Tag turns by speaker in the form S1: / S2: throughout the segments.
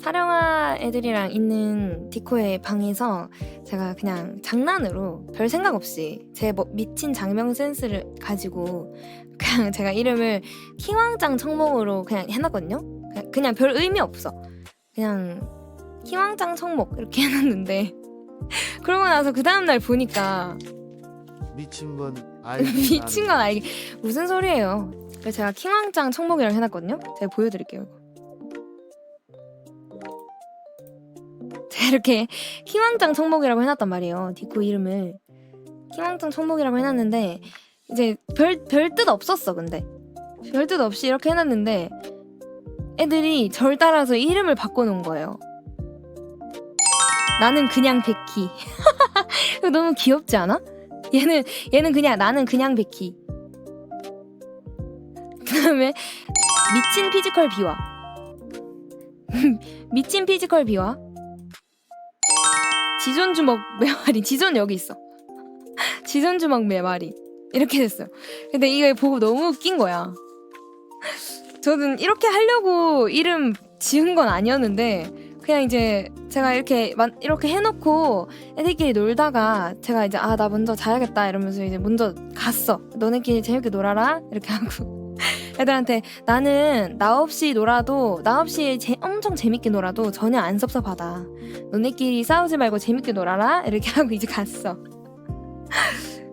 S1: 사령아 애들이랑 있는 디코의 방에서 제가 그냥 장난으로 별 생각 없이 제 뭐 미친 장명 센스를 가지고 그냥 제가 이름을 킹왕짱 청목으로 그냥 해놨거든요. 그냥, 그냥 별 의미 없어. 그냥 킹왕짱 청목 이렇게 해놨는데 그러고 나서 그 다음 날 보니까
S2: 미친 건 알긴
S1: 미친 건 알기 무슨 소리예요? 그래서 제가 킹왕짱 청목이라고 해놨거든요. 제가 보여드릴게요. 이거. 제가 이렇게 킹왕짱 청목이라고 해놨단 말이에요. 디코 이름을 킹왕짱 청목이라고 해놨는데 이제 별 별 뜻 없었어. 근데 별 뜻 없이 이렇게 해놨는데 애들이 절 따라서 이름을 바꿔놓은 거예요. 나는 그냥 베키. 너무 귀엽지 않아? 얘는 얘는 그냥 나는 그냥 베키. 그다음에 미친 피지컬 비와. 미친 피지컬 비와. 지존 주먹 메마리. 지존 여기 있어. 지존 주먹 메마리. 이렇게 됐어요. 근데 이거 보고 너무 웃긴 거야. 저는 이렇게 하려고 이름 지은 건 아니었는데 그냥 이제 제가 이렇게 만- 이렇게 해놓고 애들끼리 놀다가 제가 이제 아 나 먼저 자야겠다 이러면서 이제 먼저 갔어. 너네끼리 재밌게 놀아라 이렇게 하고 애들한테 나는 나 없이 놀아도 나 없이 제, 엄청 재밌게 놀아도 전혀 안 섭섭하다. 너네끼리 싸우지 말고 재밌게 놀아라 이렇게 하고 이제 갔어.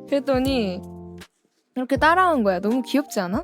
S1: 그랬더니 이렇게 따라온 거야. 너무 귀엽지 않아?